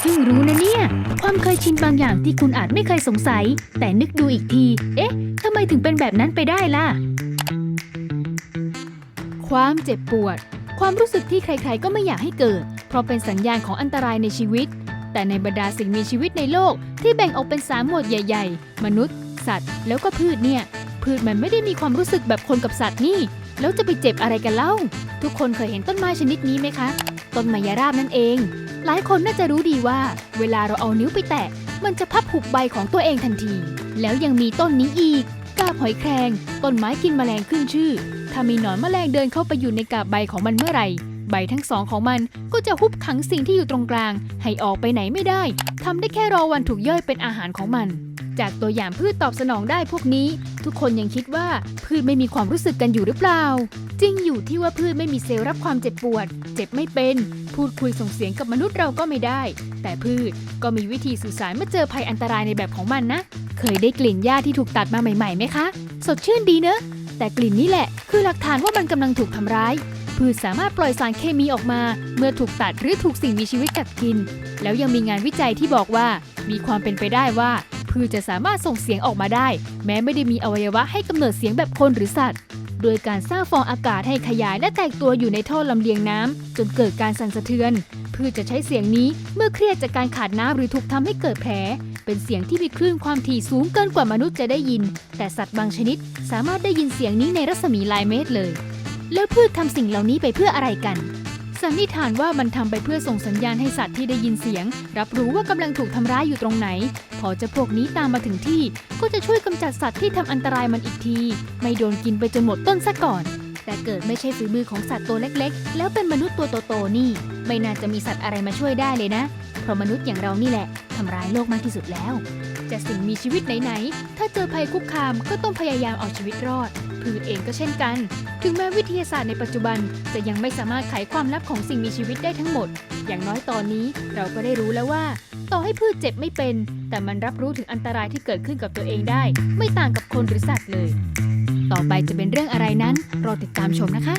เพิ่งรู้นะเนี่ย ความเคยชินบางอย่างที่คุณอาจไม่เคยสงสัย แต่นึกดูอีกที เอ๊ะทำไมถึงเป็นแบบนั้นไปได้ล่ะ ความเจ็บปวด ความรู้สึกที่ใครๆก็ไม่อยากให้เกิด เพราะเป็นสัญญาณของอันตรายในชีวิต แต่ในบรรดาสิ่งมีชีวิตในโลก ที่แบ่งออกเป็นสามหมวดใหญ่ ๆ มนุษย์ สัตว์ แล้วก็พืชเนี่ย พืชมันไม่ได้มีความรู้สึกแบบคนกับสัตว์นี่แล้วจะไปเจ็บอะไรกันเล่า ทุกคนเคยเห็นต้นไม้ชนิดนี้ไหมคะ ต้นไมยราบนั่นเอง หลายคนน่าจะรู้ดีว่า เวลาเราเอานิ้วไปแตะ มันจะพับหุบใบของตัวเองทันที แล้วยังมีต้นนี้อีกกาบหอยแครงต้นไม้กินแมลงขึ้นชื่อ ถ้ามีหนอนแมลงเดินเข้าไปอยู่ในกาบใบของมันเมื่อไหร่ใบทั้งสองของมันก็จะฮุบขังสิ่งที่อยู่ตรงกลาง ให้ออกไปไหนไม่ได้ทำได้แค่รอวันถูกย่อยเป็นอาหารของมัน จากตัวอย่างพืชตอบสนองได้พวกนี้ ทุกคนยังคิดว่าพืชไม่มีความรู้สึกกันอยู่หรือเปล่า จริงอยู่ที่ว่าพืชไม่มีเซลล์รับความเจ็บปวด เจ็บไม่เป็น พูดคุยส่งเสียงกับมนุษย์เราก็ไม่ได้ แต่พืชก็มีวิธีสื่อสารเมื่อเจอภัยอันตรายในแบบของมันนะ เคยได้กลิ่นหญ้าที่ถูกตัดมาใหม่ๆไหมคะ สดชื่นดีเนอะแต่กลิ่นนี้แหละ คือหลักฐานว่ามันกำลังถูกทำร้าย พืชสามารถปล่อยสารเคมีออกมา เมื่อถูกตัดหรือถูกสิ่งมีชีวิตกัดกิน แล้วยังมีงานวิจัยที่บอกว่า มีความเป็นไปได้ว่า พืชจะสามารถส่งเสียงออกมาได้ แม้ไม่ได้มีอวัยวะให้กำเนิดเสียงแบบคนหรือสัตว์ โดยการสร้างฟองอากาศให้ขยายและแตกตัวอยู่ในท่อลำเลียงน้ำจนเกิดการสั่นสะเทือนพืชจะใช้เสียงนี้เมื่อเครียดจากการขาดน้ำหรือถูกทำให้เกิดแผล เป็นเสียงที่มีคลื่นความถี่สูงเกินกว่ามนุษย์จะได้ยิน แต่สัตว์บางชนิดสามารถได้ยินเสียงนี้ในรัศมีหลายเมตรเลย แล้วพืชทำสิ่งเหล่านี้ไปเพื่ออะไรกัน สันนิษฐานว่ามันทำไปเพื่อส่งสัญญาณให้สัตว์ที่ได้ยินเสียง รับรู้ว่ากำลังถูกทำร้ายอยู่ตรงไหน พอจะพวกนี้ตามมาถึงที่ ก็จะช่วยกำจัดสัตว์ที่ทำอันตรายมันอีกที ไม่โดนกินไปจนหมดต้นซะก่อน แต่เกิดไม่ใช่ฝีมือของสัตว์ตัวเล็กๆ แล้วเป็นมนุษย์ตัวโตๆนี่ ไม่น่าจะมีสัตว์อะไรมาช่วยได้เลยนะ เพราะมนุษย์อย่างเรานี่แหละทำร้ายโลกมากที่สุดแล้ว จะสิ่งมีชีวิตไหนๆ ถ้าเจอภัยคุกคามก็ต้องพยายามเอาชีวิตรอด พืชเองก็เช่นกัน ถึงแม้วิทยาศาสตร์ในปัจจุบัน จะยังไม่สามารถไขความลับของสิ่งมีชีวิตได้ทั้งหมด อย่างน้อยตอนนี้เราก็ได้รู้แล้วว่า ต่อให้พืชเจ็บไม่เป็น แต่มันรับรู้ถึงอันตรายที่เกิดขึ้นกับตัวเองได้ ไม่ต่างกับคนหรือสัตว์เลย ต่อไปจะเป็นเรื่องอะไรนั้นรอติดตามชมนะคะ